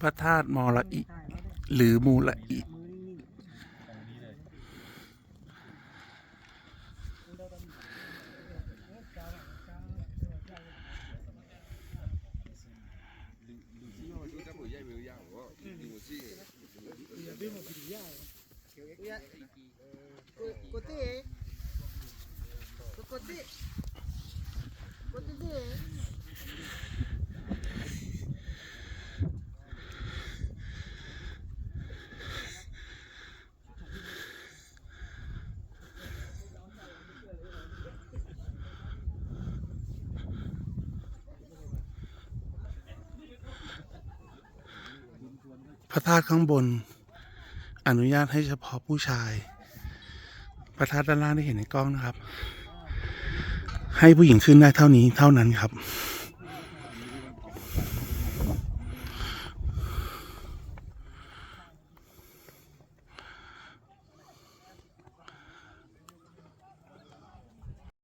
พระธาตุมอระอิ หรือมูระอิ Côté. พระธาตุข้างบน อนุญาตให้เฉพาะผู้ชาย พระธาตุด้านล่างที่เห็นในกล้องนะครับ ให้ผู้หญิงขึ้นได้เท่านี้เท่านั้นครับ